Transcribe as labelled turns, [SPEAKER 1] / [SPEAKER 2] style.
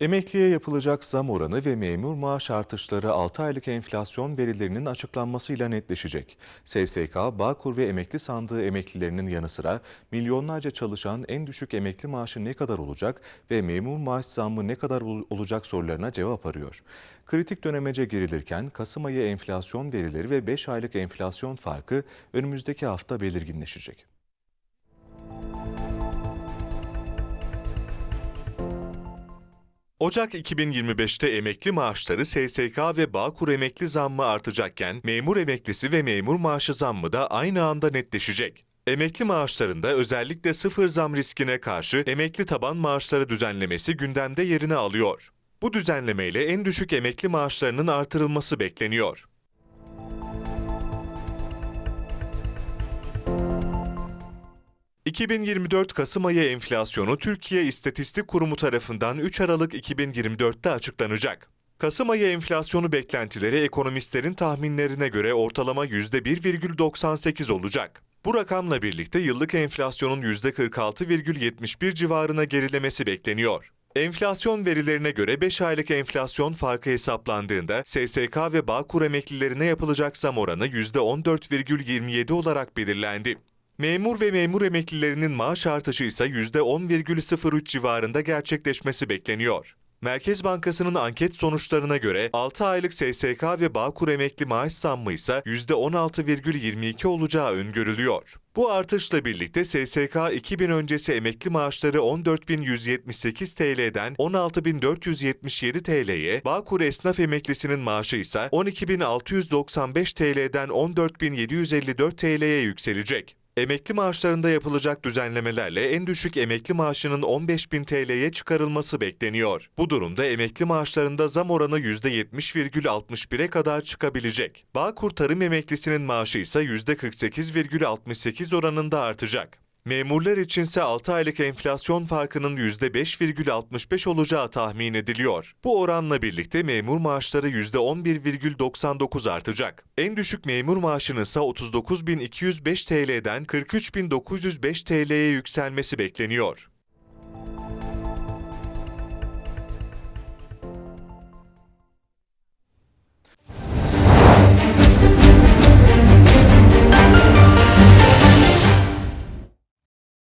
[SPEAKER 1] Emekliye yapılacak zam oranı ve memur maaş artışları 6 aylık enflasyon verilerinin açıklanmasıyla netleşecek. SSK, Bağkur ve emekli sandığı emeklilerinin yanı sıra milyonlarca çalışan en düşük emekli maaşı ne kadar olacak ve memur maaş zammı ne kadar ol- olacak sorularına cevap arıyor. Kritik dönemece girilirken Kasım ayı enflasyon verileri ve 5 aylık enflasyon farkı önümüzdeki hafta belirginleşecek.
[SPEAKER 2] Ocak 2025'te emekli maaşları SSK ve Bağkur emekli zammı artacakken memur emeklisi ve memur maaşı zammı da aynı anda netleşecek. Emekli maaşlarında özellikle sıfır zam riskine karşı emekli taban maaşları düzenlemesi gündemde yerini alıyor. Bu düzenlemeyle en düşük emekli maaşlarının artırılması bekleniyor. ...2024 Kasım ayı enflasyonu Türkiye İstatistik Kurumu tarafından 3 Aralık 2024'te açıklanacak. Kasım ayı enflasyonu beklentileri ekonomistlerin tahminlerine göre ortalama %1,98 olacak. Bu rakamla birlikte yıllık enflasyonun %46,71 civarına gerilemesi bekleniyor. Enflasyon verilerine göre 5 aylık enflasyon farkı hesaplandığında SSK ve Bağkur emeklilerine yapılacak zam oranı %14,27 olarak belirlendi. Memur ve memur emeklilerinin maaş artışı ise %10,03 civarında gerçekleşmesi bekleniyor. Merkez Bankası'nın anket sonuçlarına göre 6 aylık SSK ve Bağkur emekli maaş zammı ise %16,22 olacağı öngörülüyor. Bu artışla birlikte SSK 2000 öncesi emekli maaşları 14.178 TL'den 16.477 TL'ye, Bağkur esnaf emeklisinin maaşı ise 12.695 TL'den 14.754 TL'ye yükselecek. Emekli maaşlarında yapılacak düzenlemelerle en düşük emekli maaşının 15.000 TL'ye çıkarılması bekleniyor. Bu durumda emekli maaşlarında zam oranı %70,61'e kadar çıkabilecek. Bağkur tarım emeklisinin maaşı ise %48,68 oranında artacak. Memurlar içinse 6 aylık enflasyon farkının %5,65 olacağı tahmin ediliyor. Bu oranla birlikte memur maaşları %11,99 artacak. En düşük memur maaşının ise 39.205 TL'den 43.905 TL'ye yükselmesi bekleniyor.